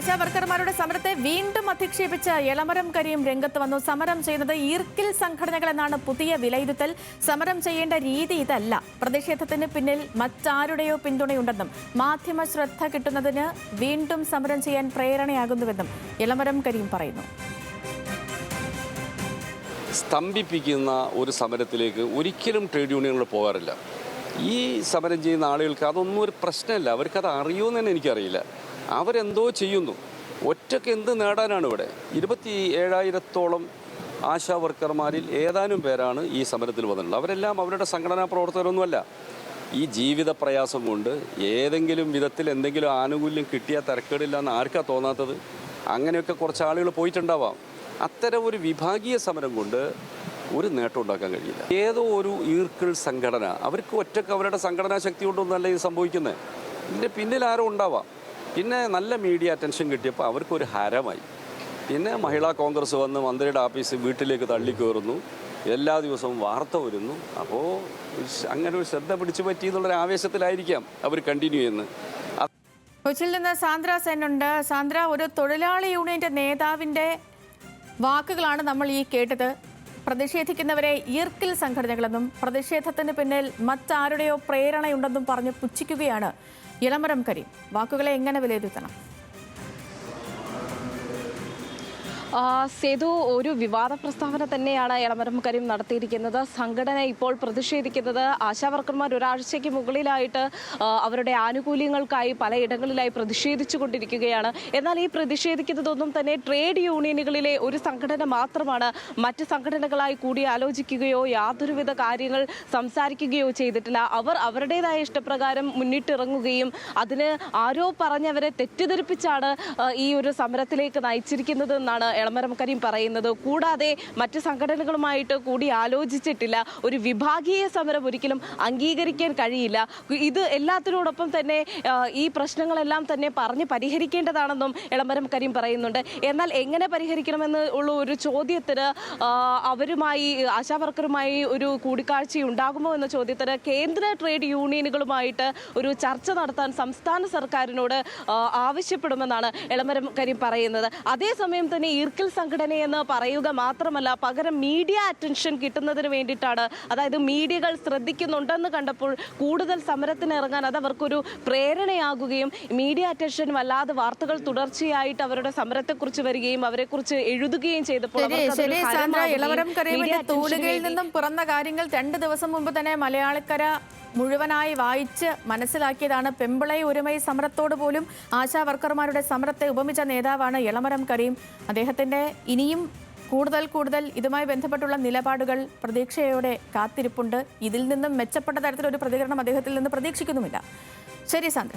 ആശാ വർക്കർമാരുടെ സമരത്തെ വീണ്ടും അധിക്ഷേപിച്ച് എളമരം കരിയും രംഗത്ത് വന്നു. സമരം ചെയ്യുന്നത് ഈർക്കിൽ സംഘടനകൾ എന്നാണ് പുതിയ വിലയിരുത്തൽ. സമരം ചെയ്യേണ്ട രീതി ഇതല്ല. പ്രതിഷേധത്തിന് പിന്നിൽ മറ്റാരുടെയോ പിന്തുണയുണ്ടെന്നും മാധ്യമ ശ്രദ്ധ കിട്ടുന്നതിന് വീണ്ടും സമരം ചെയ്യാൻ പ്രേരണയാകുന്നുവെന്നും എളമരം കരീം പറയുന്നു. സ്തംഭിപ്പിക്കുന്ന ഒരു സമരത്തിലേക്ക് ഒരിക്കലും ട്രേഡ് യൂണിയനുകൾ പോകാറില്ല. ഈ സമരം ചെയ്യുന്ന ആളുകൾക്ക് അതൊന്നും ഒരു പ്രശ്നമല്ല. അവർക്കത് അറിയുമെന്ന് തന്നെ എനിക്കറിയില്ല. അവരെന്തോ ചെയ്യുന്നു. ഒറ്റയ്ക്ക് എന്ത് നേടാനാണ് ഇവിടെ? ഇരുപത്തി ഏഴായിരത്തോളം ആശാ വർക്കർമാരിൽ ഏതാനും പേരാണ് ഈ സമരത്തിൽ വന്നിട്ടുള്ളത്. അവരെല്ലാം അവരുടെ സംഘടനാ പ്രവർത്തകരൊന്നുമല്ല. ഈ ജീവിത പ്രയാസം കൊണ്ട് ഏതെങ്കിലും വിധത്തിൽ എന്തെങ്കിലും ആനുകൂല്യം കിട്ടിയാൽ തിരക്കേടില്ല എന്ന് ആർക്കാ തോന്നാത്തത്? അങ്ങനെയൊക്കെ കുറച്ച് ആളുകൾ പോയിട്ടുണ്ടാവാം. അത്തരം ഒരു വിഭാഗീയ സമരം കൊണ്ട് ഒരു നേട്ടം ഉണ്ടാക്കാൻ കഴിയില്ല. ഏതോ ഒരു ഈർക്കിൾ സംഘടന അവർക്ക് ഒറ്റയ്ക്ക് അവരുടെ സംഘടനാ ശക്തി കൊണ്ടൊന്നല്ല ഇത് സംഭവിക്കുന്നത്. ഇതിന്റെ പിന്നിൽ ആരോ ഉണ്ടാവാം. പിന്നെ നല്ല മീഡിയ അറ്റൻഷൻ കിട്ടിയപ്പോൾ അവർക്കൊരു ഹരമായി. പിന്നെ മഹിളാ കോൺഗ്രസ് വന്ന് മന്ത്രിയുടെ ഓഫീസ് വീട്ടിലേക്ക് തള്ളിക്കയറുന്നു എല്ലാ ദിവസവും വാർത്ത വരുന്നു. അപ്പോൾ അങ്ങനെ ഒരു ശ്രദ്ധ പിടിച്ചു പറ്റി എന്നുള്ളൊരു ആവേശത്തിലായിരിക്കാം അവർ കണ്ടിന്യൂ ചെയ്യുന്നത്. കൊച്ചിയിൽ നിന്ന് സാന്ദ്ര സെൻ ഉണ്ട് സാന്ദ്ര ഒരു തൊഴിലാളി യൂണിയന്റെ നേതാവിന്റെ വാക്കുകളാണ് നമ്മൾ ഈ കേട്ടത്. പ്രതിഷേധിക്കുന്നവരെ ഈർക്കിൽ സംഘടനകളെന്നും പ്രതിഷേധത്തിന് പിന്നിൽ മറ്റാരുടെയോ പ്രേരണയുണ്ടെന്നും പറഞ്ഞ് പുച്ഛിക്കുകയാണ് ഇളമരം കരീം. വാക്കുകളെ എങ്ങനെ വിലയിരുത്തണം? സേതു ഒരു വിവാദ പ്രസ്താവന തന്നെയാണ് എളമരം കരീം നടത്തിയിരിക്കുന്നത്. സംഘടന ഇപ്പോൾ പ്രതിഷേധിക്കുന്നത് ആശാവർക്കർമാർ ഒരാഴ്ചയ്ക്ക് മുകളിലായിട്ട് അവരുടെ ആനുകൂല്യങ്ങൾക്കായി പലയിടങ്ങളിലായി പ്രതിഷേധിച്ചു കൊണ്ടിരിക്കുകയാണ് എന്നാൽ ഈ പ്രതിഷേധിക്കുന്നതൊന്നും തന്നെ ട്രേഡ് യൂണിയനുകളിലെ ഒരു സംഘടന മാത്രമാണ്. മറ്റ് സംഘടനകളായി കൂടി ആലോചിക്കുകയോ യാതൊരുവിധ കാര്യങ്ങൾ സംസാരിക്കുകയോ ചെയ്തിട്ടില്ല. അവർ അവരുടേതായ ഇഷ്ടപ്രകാരം മുന്നിട്ടിറങ്ങുകയും അതിന് ആരോ പറഞ്ഞവരെ തെറ്റിദ്ധരിപ്പിച്ചാണ് ഈ ഒരു സമരത്തിലേക്ക് നയിച്ചിരിക്കുന്നത് എന്നാണ് എളമരം കരീം പറയുന്നത്. കൂടാതെ മറ്റ് സംഘടനകളുമായിട്ട് കൂടി ആലോചിച്ചിട്ടില്ല. ഒരു വിഭാഗീയ സമരം ഒരിക്കലും അംഗീകരിക്കാൻ കഴിയില്ല. ഇത് എല്ലാത്തിനോടൊപ്പം തന്നെ ഈ പ്രശ്നങ്ങളെല്ലാം തന്നെ പറഞ്ഞ് പരിഹരിക്കേണ്ടതാണെന്നും എളമരം കരീം പറയുന്നുണ്ട്. എന്നാൽ എങ്ങനെ പരിഹരിക്കണമെന്ന് ഉള്ള ഒരു ചോദ്യത്തിന് അവരുമായി ആശാവർക്കറുമായി ഒരു കൂടിക്കാഴ്ച ഉണ്ടാകുമോ എന്ന ചോദ്യത്തിന് കേന്ദ്ര ട്രേഡ് യൂണിയനുകളുമായിട്ട് ഒരു ചർച്ച നടത്താൻ സംസ്ഥാന സർക്കാരിനോട് ആവശ്യപ്പെടുമെന്നാണ് എളമരം കരീം പറയുന്നത്. അതേസമയം തന്നെ ഈർക്കിൽ സംഘടനയെന്ന് പറയുക മാത്രമല്ല പകരം മീഡിയ അറ്റൻഷൻ കിട്ടുന്നതിന് വേണ്ടിയിട്ടാണ്. അതായത് മീഡിയകൾ ശ്രദ്ധിക്കുന്നുണ്ടെന്ന് കണ്ടപ്പോൾ കൂടുതൽ സമരത്തിന് ഇറങ്ങാൻ അത് അവർക്കൊരു പ്രേരണയാകുകയും മീഡിയ അറ്റൻഷൻ വല്ലാതെ വാർത്തകൾ തുടർച്ചയായിട്ട് അവരുടെ സമരത്തെക്കുറിച്ച് വരികയും അവരെക്കുറിച്ച് എഴുതുകയും ചെയ്തപ്പോൾ നിന്നും പുറന്ന കാര്യങ്ങൾ രണ്ട് ദിവസം മുമ്പ് തന്നെ മലയാളക്കര മുഴുവനായി വായിച്ച് മനസ്സിലാക്കിയതാണ് പെമ്പിളൈ ഒരുമൈ സമരത്തോട് പോലും ആശാ വർക്കർമാരുടെ സമരത്തെ ഉപമിച്ച നേതാവാണ് ഇളമരം കരീം. അദ്ദേഹത്തിന്റെ ഇനിയും കൂടുതൽ കൂടുതൽ ഇതുമായി ബന്ധപ്പെട്ടുള്ള നിലപാടുകൾ പ്രതീക്ഷയോടെ കാത്തിരിപ്പുണ്ട്. ഇതിൽ നിന്നും മെച്ചപ്പെട്ട തരത്തിലൊരു പ്രതികരണം അദ്ദേഹത്തിൽ നിന്ന് പ്രതീക്ഷിക്കുന്നുമില്ല. ശരി സാന്ദ്ര.